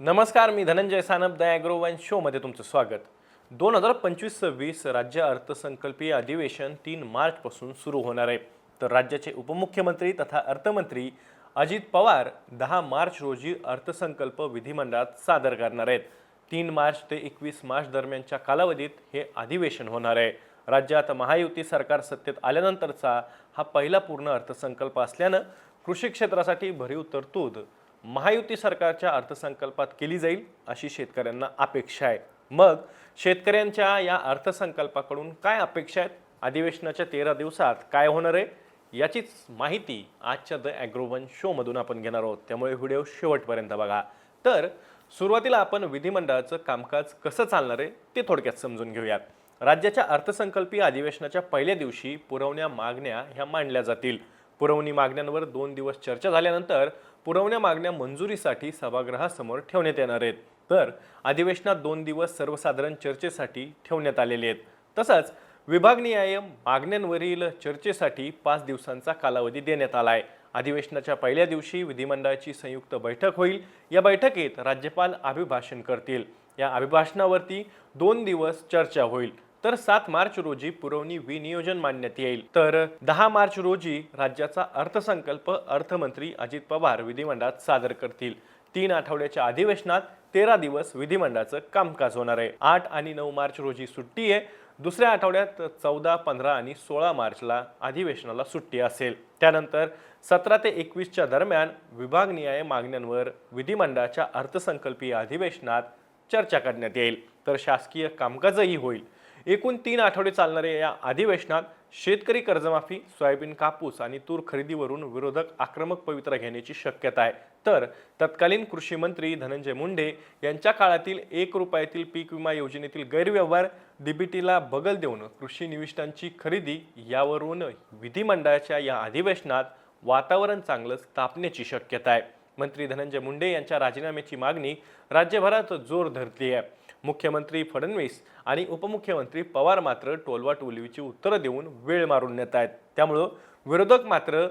नमस्कार मी Dhananjay Sanap the agro शोमध्ये तुमचं स्वागत. दोन हजार पंचवीस सव्वीस राज्य अर्थसंकल्पीय अधिवेशन तीन मार्चपासून सुरू होणार आहे. तर राज्याचे उपमुख्यमंत्री तथा अर्थमंत्री अजित पवार दहा मार्च रोजी अर्थसंकल्प विधिमंडळात सादर करणार आहेत. तीन मार्च ते एकवीस मार्च दरम्यानच्या कालावधीत हे अधिवेशन होणार आहे. राज्यात महायुती सरकार सत्तेत आल्यानंतरचा हा पहिला पूर्ण अर्थसंकल्प असल्यानं कृषी क्षेत्रासाठी भरीव तरतूद महायुती सरकारच्या अर्थसंकल्पात केली जाईल अशी शेतकऱ्यांना अपेक्षा आहे. मग शेतकऱ्यांच्या या अर्थसंकल्पाकडून काय अपेक्षा आहेत? अधिवेशनाच्या तेरा दिवसात काय होणार आहे? याचीच माहिती आजच्या द ॲग्रोवन शोमधून आपण घेणार आहोत. त्यामुळे व्हिडिओ शेवटपर्यंत बघा. तर सुरुवातीला आपण विधिमंडळाचं कामकाज कसं चालणार आहे ते थोडक्यात समजून घेऊयात. राज्याच्या अर्थसंकल्पीय अधिवेशनाच्या पहिल्या दिवशी पुरवण्या मागण्या ह्या मांडल्या जातील. पुरवणी मागण्यांवर दोन दिवस चर्चा झाल्यानंतर पुरवण्या मागण्या मंजुरीसाठी सभागृहासमोर ठेवण्यात येणार आहेत. तर अधिवेशनात दोन दिवस सर्वसाधारण चर्चेसाठी ठेवण्यात आलेले आहेत. तसंच विभागनिहाय मागण्यांवरील चर्चेसाठी पाच दिवसांचा कालावधी देण्यात आला आहे अधिवेशनाच्या पहिल्या दिवशी विधिमंडळाची संयुक्त बैठक होईल. या बैठकीत राज्यपाल अभिभाषण करतील. या अभिभाषणावरती दोन दिवस चर्चा होईल. तर सात मार्च रोजी पुरवणी विनियोजन मांडण्यात येईल. तर दहा मार्च रोजी राज्याचा अर्थसंकल्प अर्थमंत्री अजित पवार विधिमंडळात सादर करतील. तीन आठवड्याच्या अधिवेशनात तेरा दिवस विधिमंडळाचं कामकाज होणार आहे. आठ आणि नऊ मार्च रोजी सुट्टी आहे. दुसऱ्या आठवड्यात चौदा पंधरा आणि सोळा मार्चला अधिवेशनाला सुट्टी असेल. त्यानंतर सतरा ते एकवीसच्या दरम्यान विभागनिहाय मागण्यांवर विधिमंडळाच्या अर्थसंकल्पीय अधिवेशनात चर्चा करण्यात येईल. तर शासकीय कामकाजही होईल. एकूण तीन आठवडे चालणाऱ्या या अधिवेशनात शेतकरी कर्जमाफी सोयाबीन कापूस आणि तूर खरेदीवरून विरोधक आक्रमक पवित्रा घेण्याची शक्यता आहे. तर तत्कालीन कृषी मंत्री धनंजय मुंडे यांच्या काळातील एक रुपयातील पीक विमा योजनेतील गैरव्यवहार डीबीटीला बगल देऊन कृषी निविष्ठांची खरेदी यावरून विधिमंडळाच्या या अधिवेशनात वातावरण चांगलं तापण्याची शक्यता आहे. मंत्री धनंजय मुंडे यांच्या राजीनाम्याची मागणी राज्यभरात जोर धरली आहे मुख्यमंत्री फडणवीस आणि उपमुख्यमंत्री पवार मात्र टोलवा टोलवीची उत्तरं देऊन वेळ मारून नेत आहेत. त्यामुळं विरोधक मात्र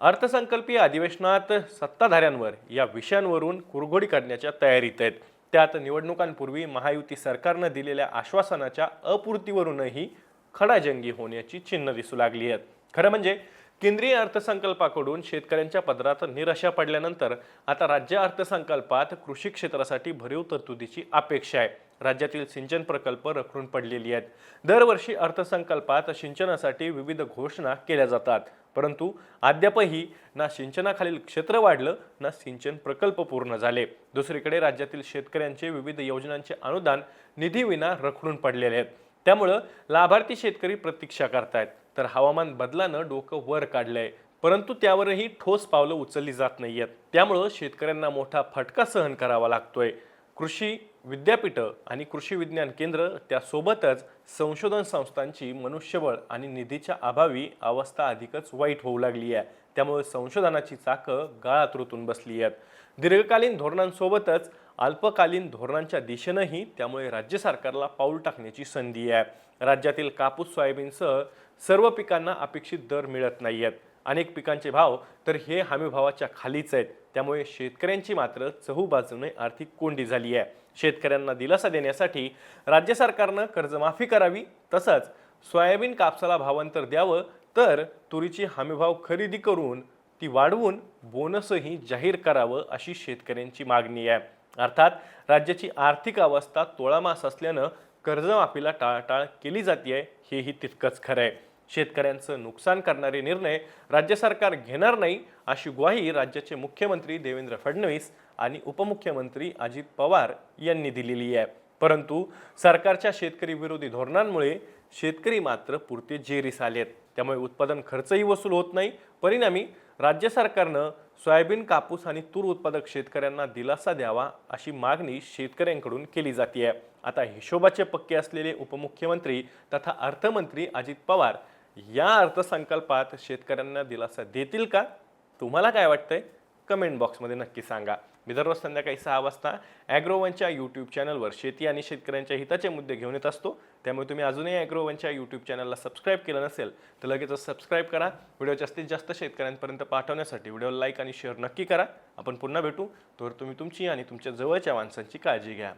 अर्थसंकल्पीय अधिवेशनात सत्ताधाऱ्यांवर या विषयांवरून कुरघोडी काढण्याच्या तयारीत आहेत. त्यात निवडणुकांपूर्वी महायुती सरकारनं दिलेल्या आश्वासनाच्या अपूर्तीवरूनही खडाजंगी होण्याची चिन्ह दिसू लागली आहेत. खरं म्हणजे केंद्रीय अर्थसंकल्पाकडून शेतकऱ्यांच्या पदरात निराशा पडल्यानंतर आता राज्य अर्थसंकल्पात कृषी क्षेत्रासाठी भरीव तरतुदीची अपेक्षा आहे. राज्यातील सिंचन प्रकल्प रखडून पडलेली आहेत. दरवर्षी अर्थसंकल्पात सिंचनासाठी विविध घोषणा केल्या जातात. परंतु अद्यापही ना सिंचनाखालील क्षेत्र वाढलं ना सिंचन प्रकल्प पूर्ण झाले. दुसरीकडे राज्यातील शेतकऱ्यांचे विविध योजनांचे अनुदान निधीविना रखडून पडलेले आहेत. त्यामुळं लाभार्थी शेतकरी प्रतीक्षा करतायत. तर हवामान बदलानं डोकं वर काढलंय. परंतु त्यावरही ठोस पावलं उचलली जात नाहीयेत. त्यामुळं शेतकऱ्यांना मोठा फटका सहन करावा लागतोय. कृषी विद्यापीठं आणि कृषी विज्ञान केंद्र त्यासोबतच संशोधन संस्थांची मनुष्यबळ आणि निधीच्या अभावी अवस्था अधिकच वाईट होऊ लागली आहे. त्यामुळे संशोधनाची चाकं गाळात रुतून बसली आहेत. दीर्घकालीन धोरणांसोबतच अल्पकालीन धोरणांच्या दिशेनंही त्यामुळे राज्य सरकारला पाऊल टाकण्याची संधी आहे. राज्यातील कापूस सोयाबीनसह सर्व पिकांना अपेक्षित दर मिळत नाही आहेत अनेक पिकांचे भाव तर हे हमीभावाच्या खालीच आहेत. त्यामुळे शेतकऱ्यांची मात्र चहूबाजूने आर्थिक कोंडी झाली आहे. शेतकऱ्यांना दिलासा देण्यासाठी राज्य सरकारनं कर्जमाफी करावी तसंच सोयाबीन कापसाला भावांतर द्यावं तर तुरीची हमीभाव खरेदी करून ती वाढवून बोनसही जाहीर करावं अशी शेतकऱ्यांची मागणी आहे. अर्थात राज्याची आर्थिक अवस्था तोळामास असल्यानं कर्जमाफीला टाळाटाळ केली जाते हेही तितकंच खरं आहे. शेतकऱ्यांचं नुकसान करणारे निर्णय राज्य सरकार घेणार नाही अशी ग्वाही राज्याचे मुख्यमंत्री देवेंद्र फडणवीस आणि उपमुख्यमंत्री अजित पवार यांनी दिलेली आहे. परंतु सरकारच्या शेतकरी विरोधी धोरणांमुळे शेतकरी मात्र पुरते जेरीस आलेत. त्यामुळे उत्पादन खर्चही वसूल होत नाही. परिणामी राज्य सरकारनं सोयाबीन कापूस आणि तूर उत्पादक शेतकऱ्यांना दिलासा द्यावा अशी मागणी शेतकऱ्यांकडून केली जाते. आता हिशोबाचे पक्के असलेले उपमुख्यमंत्री तथा अर्थमंत्री अजित पवार या अर्थसंकल्पात शेतकऱ्यांना दिलासा देतील का? तुम्हाला काय वाटतंय? कमेंट बॉक्समध्ये नक्की सांगा. मी दररोज संध्याकाळी सहा वाजता ॲग्रोवनच्या यूट्यूब चॅनलवर शेती आणि शेतकऱ्यांच्या हिताचे मुद्दे घेऊन येत असतो. त्यामुळे तुम्ही अजूनही ॲग्रोवनच्या यूट्यूब चॅनलला सबस्क्राईब केलं नसेल तर लगेच सबस्क्राईब करा. व्हिडिओ जास्तीत जास्त शेतकऱ्यांपर्यंत पाठवण्यासाठी व्हिडिओला लाईक आणि शेअर नक्की करा. आपण पुन्हा भेटू. तर तुम्ही तुमची आणि तुमच्या जवळच्या माणसांची काळजी घ्या.